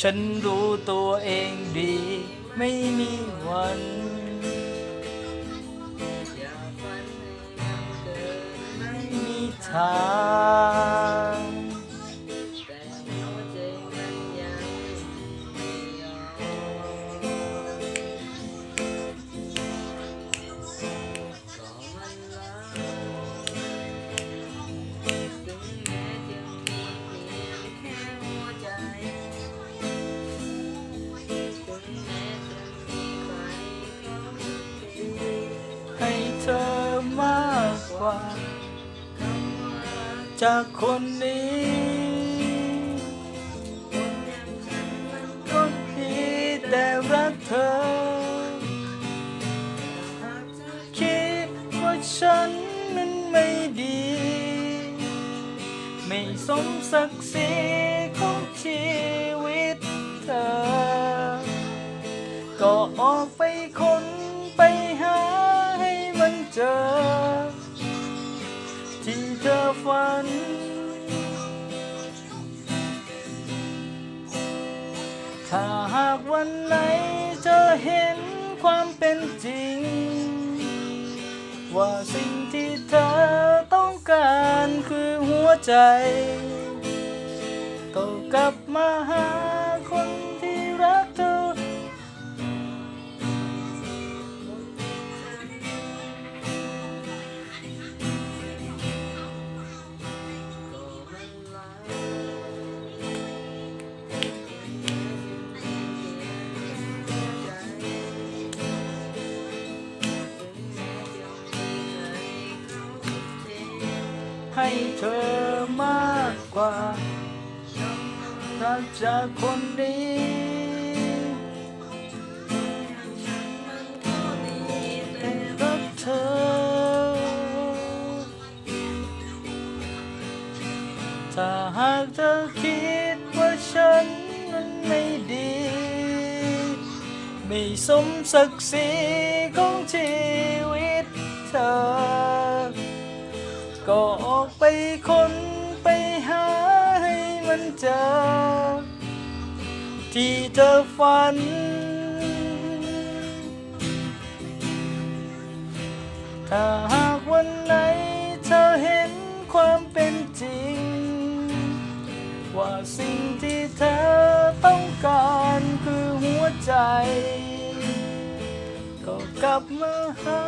ฉันรู้ตัวเองดี ไม่มีวันอย่าฝันให้มันเกินไม่มีทาง กว่าจากคนนี้ก็ดีแต่รักเธอ คิดว่าฉันนั้นไม่ดี ไม่สมศักดิ์ศรีของชีวิตเธอ ก็ออกไปคน ที่เธอฝัน ถ้าหากวันไหนเธอเห็นความเป็นจริง ว่าสิ่งที่เธอต้องการคือหัวใจ ก็กลับมาหา ให้เธอมากกว่ารักจากคนนี้ แต่รักเธอ ถ้าหากเธอคิดว่าฉันนั้นไม่ดี ไม่สมศักดิ์ศรีข ไปคนไปหาให้มันเจอ ที่เธอฝัน ถ้าหากวันไหนเธอเห็นความเป็นจริง ว่าสิ่งที่เธอต้องการคือหัวใจ ก็กลับมาหา